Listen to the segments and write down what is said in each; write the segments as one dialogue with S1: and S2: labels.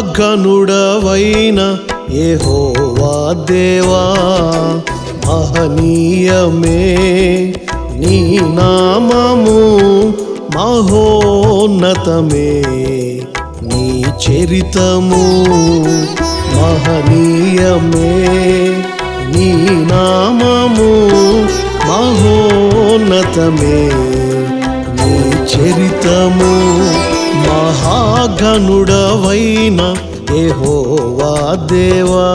S1: ఘనుడవైన ఏహోవా దేవా మహనీయమే నీ నామము మహోన్నతమే నీ చరితము. మహనీయమే నీ నామము మహోన్నతమే నీ చరితము. మహాగణుడవైన యెహోవా దేవా.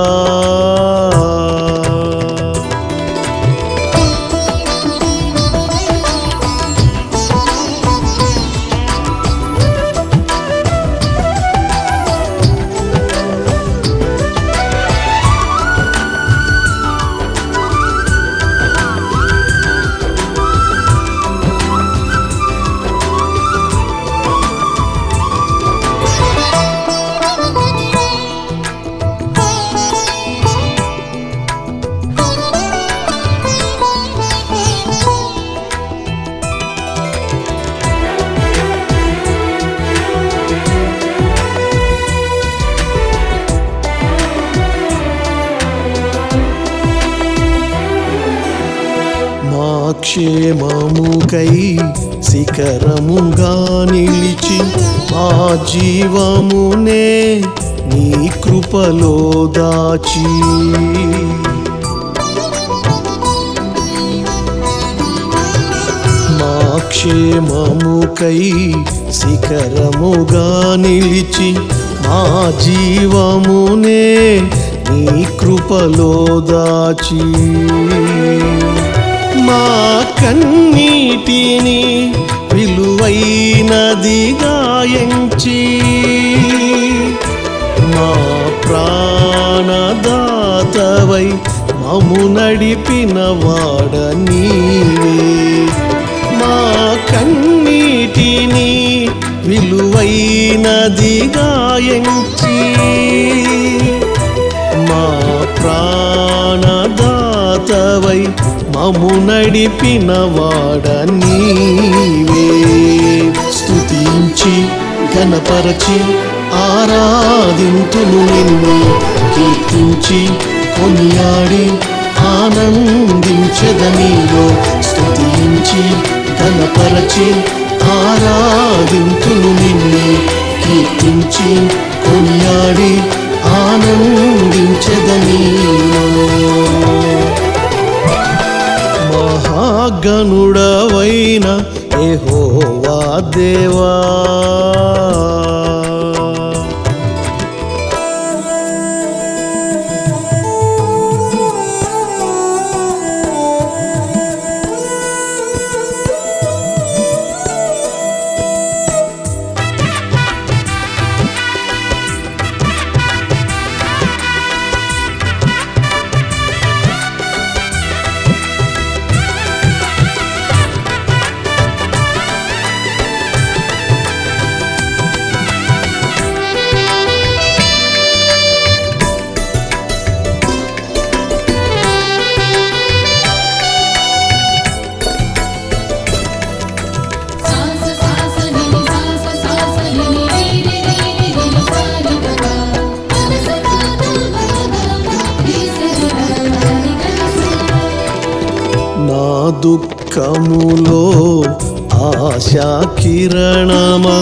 S1: క్షేమముకై శిఖరముగా నిలిచి మా జీవమునే నీ కృపలో దాచి. మా క్షేమముకై శిఖరముగా నిలిచి మా జీవమునే నీ కృపలో దాచి. మా కన్నీటిని విలువైనదిగా ఎంచి మా ప్రాణదాతవై మము నడిపిన వాడ నీవే. మా కన్నీటిని విలువైనదిగా ఎంచి మా ప్రాణదాతవై మము నడిపిన వాడ నీవే. స్తుతించి ఘనపరచి ఆరాధింతును నిన్ను. కీర్తించి కొనియాడి ఆనందించదనీలో. స్తుతించి ఘనపరచి ఆరాధింతును నిన్ను. కీర్తించి కొనియాడి ఆనందించదని. మహాగణుడవైన ఏహోవా దేవా.
S2: నా
S1: దుఃఖములో ఆశా కిరణమా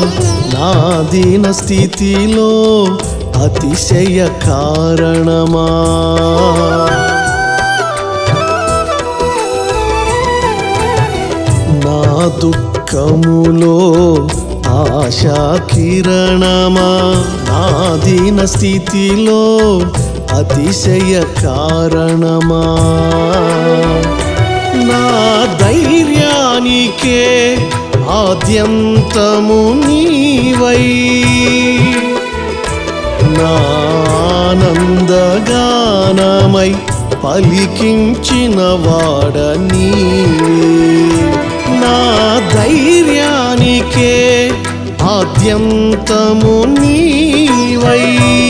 S1: నా దీన స్థితిలో అతిశయ కారణమా? నా దుఃఖములో ఆశా కిరణమా నా దీన స్థితిలో అతిశయ కారణమా? నా ధైర్యానికే ఆద్యంతము నీవై. నానందగానమై పలికించిన వాడ నీవే. నా ధైర్యానికే ఆద్యంతము నీవై.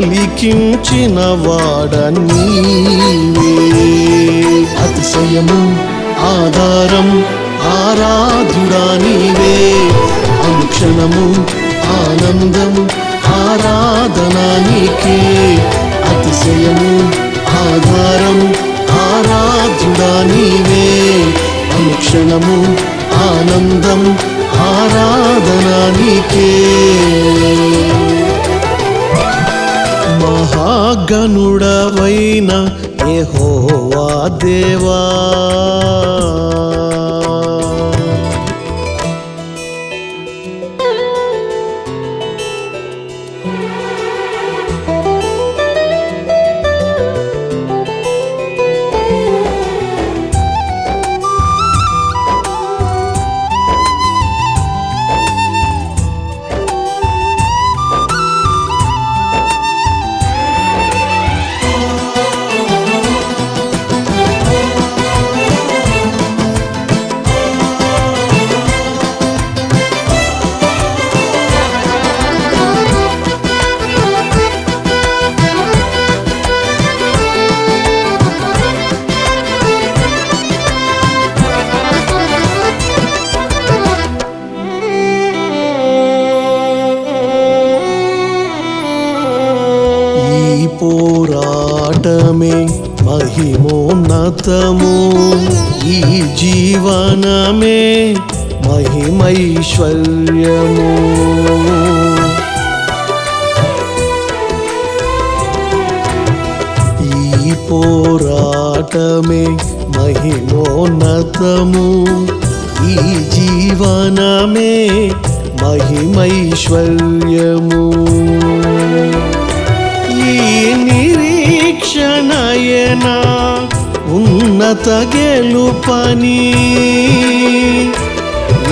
S1: పలికించిన వాడ నీవే అతిశయము ఆధారం ఆరాధుడా నీవే అనుక్షణము ఆనందం ఆరాధనా నీకే అతిశయము ఆధారం ఆరాధుడా నీవే అనుక్షణము ఆనందం ఆరాధనా నీకే మహాగణుడవైన యెహోవా దేవా. పోరాటమే మహిమోన్నతము ఈ జీవనమే మహిమైశ్వర్యము. ఈ పోరాటమే మహిమోన్నతము ఈ జీవనమే మహిమైశ్వర్యము. ఉన్నత గెలుపని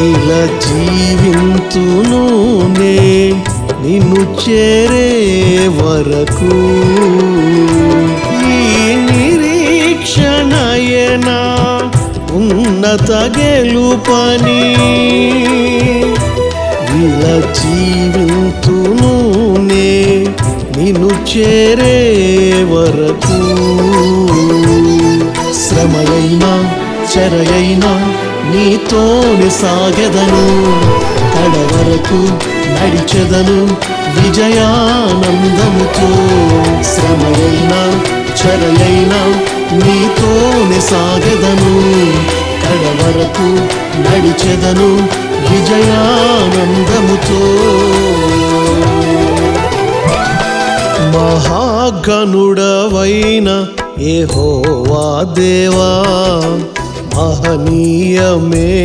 S1: ఇలా జీవింతును నే నిన్ను చేరే వరకు. ఈ నిరీక్షణయనా ఉన్నత గెలుపని ఇలా జీవింతును నే నిన్ను చేరే వరకు. శ్రమయైనా చెరయైనా నీతోనే సాగెదను. కడ వరకు నడిచెదను విజయానందముతో. శ్రమయైనా చెరయైనా నీతోనే సాగెదను. కడ వరకు నడిచెదను విజయానందముతో. ఏ ఏహోవా దేవా మహనీయమే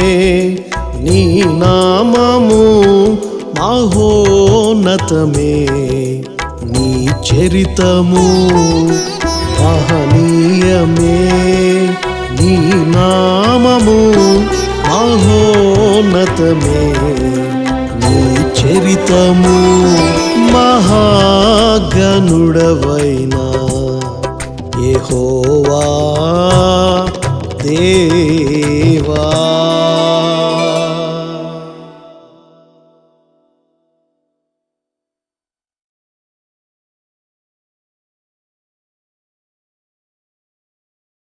S1: నీ నామము మహోన్నతమే నీ చరితము. మహనీయమే నీ నామము మహోన్నతమే నీ చరితము. మహాగణుడవైనా தேவா தேவா